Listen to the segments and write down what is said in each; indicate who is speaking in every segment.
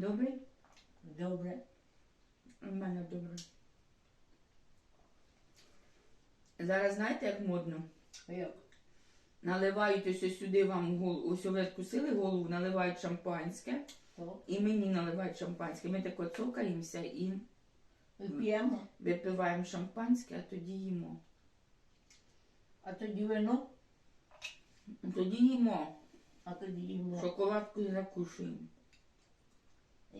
Speaker 1: Добрий?
Speaker 2: Добре.
Speaker 1: У мене добре. Зараз знаєте, як модно?
Speaker 2: Як?
Speaker 1: Наливають ось сюди вам голову, ось ви відкусили голову, наливають шампанське,
Speaker 2: Так.
Speaker 1: і мені наливають шампанське. Ми тако цокаємося і
Speaker 2: Вип'ємо,
Speaker 1: випиваємо шампанське, а тоді їмо.
Speaker 2: а тоді вино,
Speaker 1: Тоді їмо.
Speaker 2: а тоді їмо.
Speaker 1: Шоколадку закушуємо.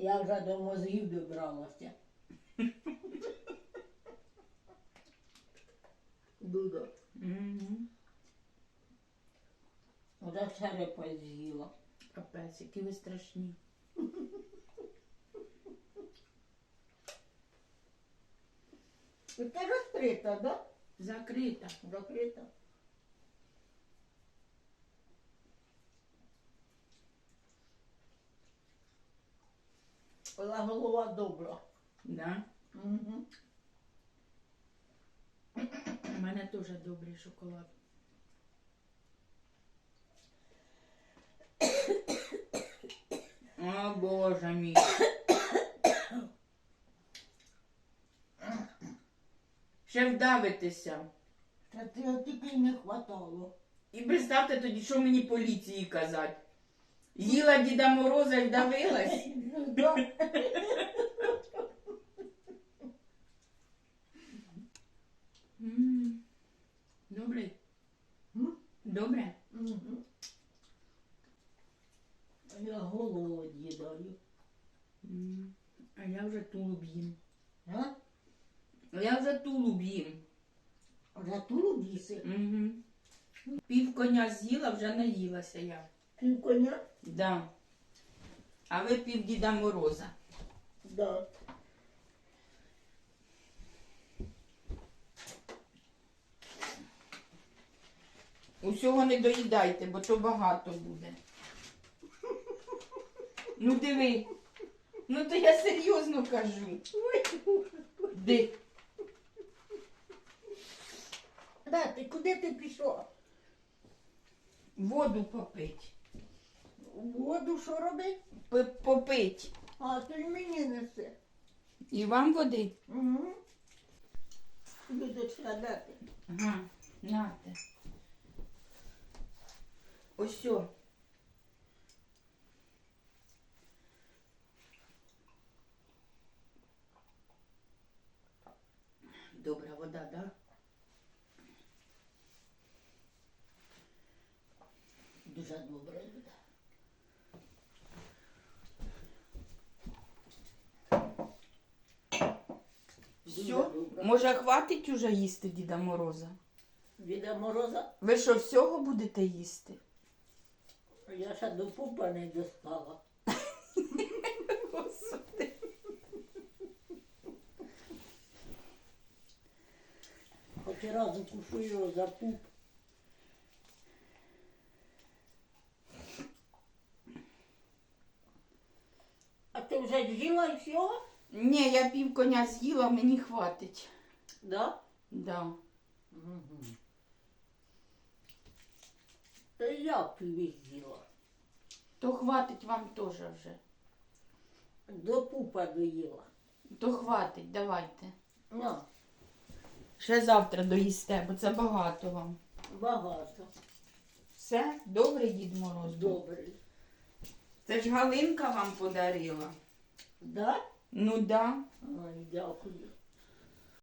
Speaker 2: Я вже до мозгів добралася.
Speaker 1: Угу.
Speaker 2: Вже черепа з'їла.
Speaker 1: Капець, які ви страшні.
Speaker 2: Ти розкрита, да?
Speaker 1: Закрита.
Speaker 2: Закрита. Була голова добра.
Speaker 1: Да?
Speaker 2: Угу.
Speaker 1: У мене теж добрий шоколад. О, Боже мій. Ще вдавитися.
Speaker 2: Та ти тільки не хватало.
Speaker 1: І представте тоді, що мені поліції казати. Їла Діда Мороза і вдавилась.
Speaker 2: Да.
Speaker 1: М, Добре. Добре.
Speaker 2: Я голову від'їдаю.
Speaker 1: М, А я вже тулуб їм.
Speaker 2: А?
Speaker 1: А я вже тулуб їм.
Speaker 2: Вже тулуб їси.
Speaker 1: Угу. Пів коня з'їла, вже наїлася я.
Speaker 2: Пів коня?
Speaker 1: Да. А ви пів Діда Мороза.
Speaker 2: Да.
Speaker 1: Усього не доїдайте, бо то багато буде. Ну диви. Ну то я серйозно кажу. Ди.
Speaker 2: Да, ти куди ти пішов?
Speaker 1: Воду попить.
Speaker 2: Воду що робить?
Speaker 1: Попить.
Speaker 2: А, то й мені несе.
Speaker 1: І вам води?
Speaker 2: Угу. Будуть складати.
Speaker 1: Ага, нате. Ось о. Добра вода, да?
Speaker 2: Дуже добре буде.
Speaker 1: Все? Може, хватить уже їсти Діда Мороза?
Speaker 2: Діда Мороза,
Speaker 1: Ви що, всього будете їсти?
Speaker 2: я ще до пупа не достала.
Speaker 1: Господи.
Speaker 2: Хоч і раз укушу його за пуп. А ти вже з'їла і всього?
Speaker 1: Ні, я пів коня з'їла, мені хватить.
Speaker 2: Да?
Speaker 1: Да.
Speaker 2: Угу. Та я піві з'їла.
Speaker 1: То хватить вам теж вже.
Speaker 2: До пупа доїла.
Speaker 1: То хватить, давайте.
Speaker 2: На,
Speaker 1: Ще завтра доїсте, бо це багато вам.
Speaker 2: багато.
Speaker 1: Все, добрий Дід Мороз. був?
Speaker 2: Добрий.
Speaker 1: Це ж Галинка вам подарила.
Speaker 2: Да?
Speaker 1: Ну да.
Speaker 2: Ой, дякую.